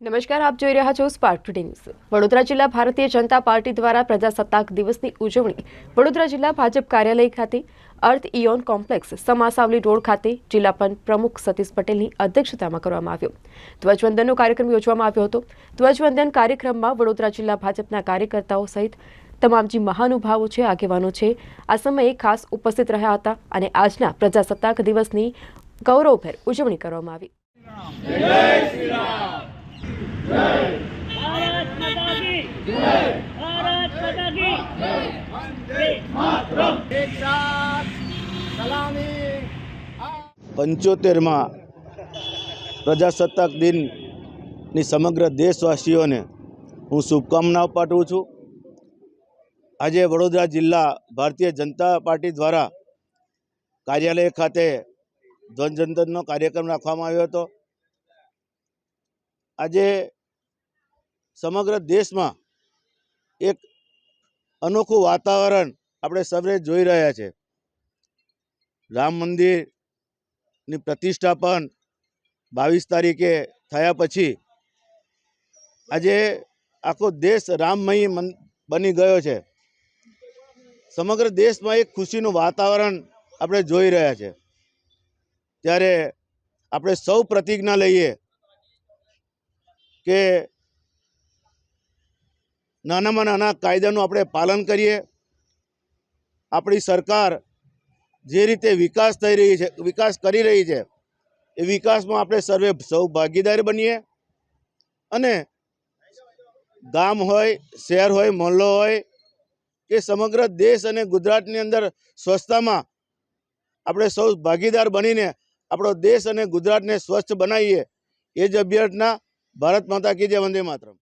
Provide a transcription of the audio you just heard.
નમસ્કાર, આપ જોઈ રહ્યા છો સ્પાર્ક ટુડે ન્યૂઝ વડોદરા જિલ્લા ભારતીય જનતા પાર્ટી દ્વારા પ્રજાસત્તાક દિવસની ઉજવણી વડોદરા જિલ્લા ભાજપ કાર્યાલય ખાતે અર્થ ઇયોન કોમ્પ્લેક્સ, સમાસાવલી રોડ ખાતે જિલ્લા પ્રમુખ સતીશ પટેલની અધ્યક્ષતામાં કરવામાં આવ્યો. ધ્વજવંદનનો કાર્યક્રમ યોજવામાં આવ્યો હતો. ધ્વજવંદન કાર્યક્રમમાં વડોદરા જિલ્લા ભાજપના કાર્યકર્તાઓ સહિત તમામ જે મહાનુભાવો છે, આગેવાનો છે, આ સમયે ખાસ ઉપસ્થિત રહ્યા હતા અને આજના પ્રજાસત્તાક દિવસની ગૌરવભેર ઉજવણી કરવામાં આવી. પંચોતેરમાં પ્રજાસત્તાક દિનની સમગ્ર દેશવાસીઓને હું શુભકામનાઓ પાઠવું છું. આજે વડોદરા જિલ્લા ભારતીય જનતા પાર્ટી દ્વારા કાર્યાલય ખાતે ધ્વજવંદનનો કાર્યક્રમ રાખવામાં આવ્યો હતો. આજે સમગ્ર દેશમાં એક અનોખું વાતાવરણ આપણે સૌએ જોઈ રહ્યા છે. રામ મંદિરની પ્રતિષ્ઠાપન બાવીસ તારીખે થયા પછી આજે આખો દેશ રામમય બની ગયો છે. સમગ્ર દેશમાં એક ખુશીનું વાતાવરણ આપણે જોઈ રહ્યા છે. ત્યારે આપણે સૌ પ્રતિજ્ઞા લઈએ કે નાનામાં નાના કાયદાનું આપણે પાલન કરીએ. આપણી સરકાર જે રીતે વિકાસ થઈ રહી છે, વિકાસ કરી રહી છે, એ વિકાસમાં આપણે સર્વે સૌ ભાગીદાર બનીએ. અને ગામ હોય, શહેર હોય, મહોલ્લો હોય, કે સમગ્ર દેશ અને ગુજરાતની અંદર સ્વચ્છતામાં આપણે સૌ ભાગીદાર બનીને આપણો દેશ અને ગુજરાતને સ્વચ્છ બનાવીએ, એ જ અભ્યર્થના ભારત માતા કીજે વંદે માતરમ.